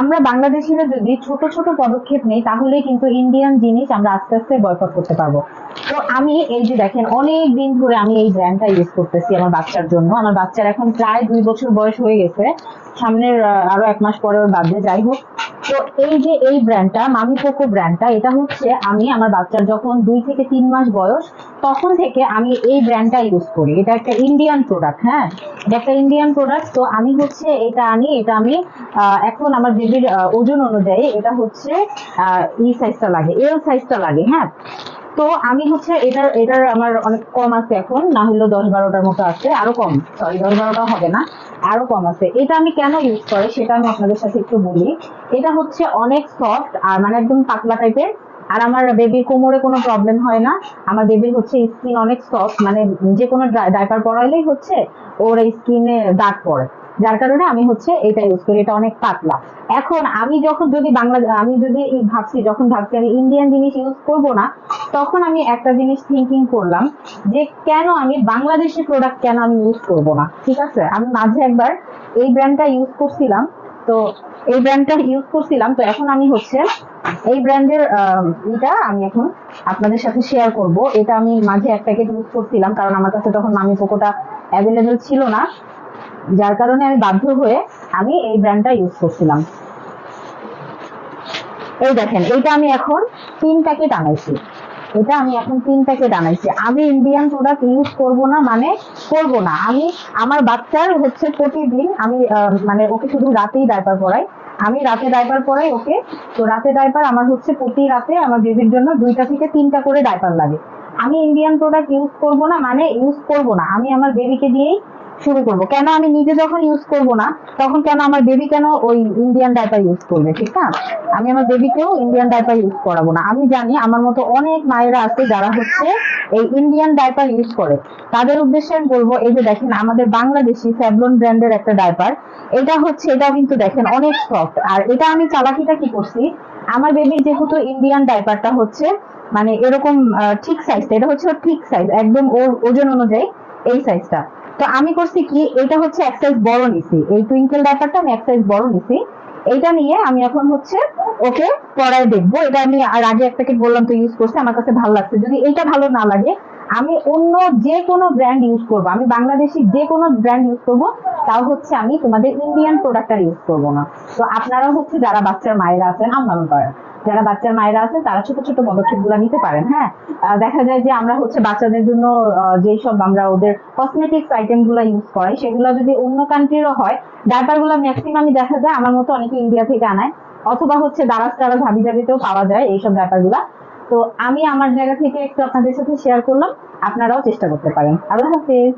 আমরা বাংলাদেশিরা যদি ছোট ছোট পদক্ষেপ নেই তাহলে কিন্তু ইন্ডিয়ান জিনিস আমরা আস্তে আস্তে বয়কট করতে পারব। তো আমি এই যে দেখেন, অনেক দিন ধরে আমি এই ব্র্যান্ডটা ইউজ করতেছি আমার বাচ্চার জন্য। আমার বাচ্চার এখন প্রায় দুই বছর বয়স হয়ে গেছে। সামনের আরও এক মাস পরে ওর বার্থডে যাই হোক। তো এই যে এই ব্র্যান্ডটা মামি পোকো ব্র্যান্ডটা এটা হচ্ছে আমি আমার বাচ্চার যখন দুই থেকে তিন মাস বয়স, তখন থেকে আমি এই ব্র্যান্ডটা ইউজ করি। এটা একটা ইন্ডিয়ান প্রোডাক্ট হ্যাঁ? একটা ইন্ডিয়ান প্রোডাক্ট তো আমি হচ্ছে এটা আনি, এটা আমি এখন আমার বেবির ওজন অনুযায়ী এটা হচ্ছে ই সাইজটা লাগে এল সাইজটা লাগে হ্যাঁ? তো আমি হচ্ছে এটার এটার আমার অনেক কম আছে এখন, না হলেও দশ বারোটার মতো আছে, আরও কম সরি দশ বারোটা হবে না, আরও কম আছে। এটা আমি কেন ইউজ করি সেটা আমি আপনাদের সাথে একটু বলি। এটা হচ্ছে অনেক সফট আর মানে একদম পাতলা টাইপের আর আমার বেবির কোমরে কোনো প্রবলেম হয় না। আমার বেবির হচ্ছে স্কিন অনেক সফট মানে যে কোনো ডাইপার পরাইলেই হচ্ছে ওর স্কিনে দাগ পড়ে। যার কারণে আমি হচ্ছে এটা ইউজ করি, এটা অনেক পাতলা। এখন আমি যখন যদি বাংলা, আমি যদি ভাবছি, যখন ভাবছি আমি ইন্ডিয়ান জিনিস ইউজ করব না, তখন আমি একটা জিনিস থিঙ্কিং করলাম যে কেন আমি বাংলাদেশি প্রোডাক্ট কেন আমি ইউজ করব না? ঠিক আছে? আমি মাঝে একবার এই ব্র্যান্ডটা ইউজ করছিলাম তো এই ব্র্যান্ডটা ইউজ করছিলাম। তো এখন আমি হচ্ছে এই ব্র্যান্ডের এটা আমি এখন আপনাদের সাথে শেয়ার করব। এটা আমি মাঝে এক প্যাকেট ইউজ করছিলাম, কারণ আমার কাছে তখন মামি পোকোটা অ্যাভেলেবেল ছিল না। যার কারণে আমি বাধ্য হয়ে আমি এই ব্র্যান্ডটা ইউজ করছিলাম। এই দেখেন, এইটা আমি এখন তিন প্যাকেট আনাইছি। এটা আমি এখন তিন প্যাকেট আনাইছি আমি ইন্ডিয়ান প্রোডাক্ট ইউজ করব না মানে করব না। আমি, আমার বাচ্চার হচ্ছে প্রতিদিন আমি মানে ওকে শুধু রাতেই ডাইপার পরাই। আমি রাতে ডাইপার পরাই ওকে। তো রাতে ডাইপার আমার হচ্ছে প্রতি রাতে আমার বেবির জন্য দুইটা থেকে তিনটা করে ডাইপার লাগে। আমি ইন্ডিয়ান প্রোডাক্ট ইউজ করব না মানে ইউজ করব না। আমি আমার বেবিকে দিয়েই শুরু করব। কেন আমি নিজে যখন ইউজ করব না, তখন কেন আমার বেবি কেন ওই ইন্ডিয়ান ডাইপার ইউজ করবে, ঠিক না? আমি আমার বেবিকেও ইন্ডিয়ান ডাইপার ইউজ করাবো না। আমি জানি আমার মতো অনেক মায়েরা আছে যারা হচ্ছে এই ইন্ডিয়ান ডাইপার ইউজ করে। তাদের উদ্দেশ্যে আমি বলব, এই যে দেখেন আমাদের বাংলাদেশি স্যাভলন ব্র্যান্ডের একটা ডাইপার এটা হচ্ছে এটা কিন্তু দেখেন অনেক সফট আর এটা আমি চালাকিটা কি করছি? আমার বেবির যেহেতু ইন্ডিয়ান ডাইপারটা হচ্ছে মানে এরকম ঠিক সাইজটা এটা হচ্ছে ঠিক সাইজ একদম ওর ওজন অনুযায়ী এই সাইজটা তো আমি করছি কি এটা হচ্ছে এক সাইজ বড় নিছি। এই টুইঙ্কেল ডাইপারটা আমি এক সাইজ বড় নিছি। এইটা নিয়ে আমি এখন হচ্ছে ওকে পড়ায় দেখব। এটা আমি আর আগে এক প্যাকেট বললাম তো ইউজ করছি, আমার কাছে ভালো লাগছে। যদি এটা ভালো না লাগে, আমি অন্য যে কোনো ব্র্যান্ড ইউজ করব। আমি বাংলাদেশি যে কোনো ব্র্যান্ড ইউজ করব, তাও হচ্ছে আমি তোমাদের ইন্ডিয়ান প্রোডাক্ট আর ইউজ করব না। তো আপনারা হচ্ছে যারা বাচ্চার মায়েরা আছেন আমদানি করেন যারা বাচ্চার মায়েরা আছে, তারা ছোট ছোট পদক্ষেপগুলা নিতে পারেন হ্যাঁ? দেখা যায় যে আমরা হচ্ছে বাচ্চাদের জন্য যেই সব আমরা ওদের কসমেটিক্স আইটেমগুলা ইউজ করাই, সেগুলো যদি অন্য কান্ট্রিরও হয় ডাইপারগুলো ম্যাক্সিমামই দেখা যায়, আমার মতো অনেকে ইন্ডিয়া থেকে আনায়, অথবা হচ্ছে দারাজ টারাজ হাবি জাবিতেও পাওয়া যায় এইসব ডাইপারগুলা তো আমি আমার জায়গা থেকে একটু আপনাদের সাথে শেয়ার করলাম, আপনারাও চেষ্টা করতে পারেন। আল্লাহ হাফিজ।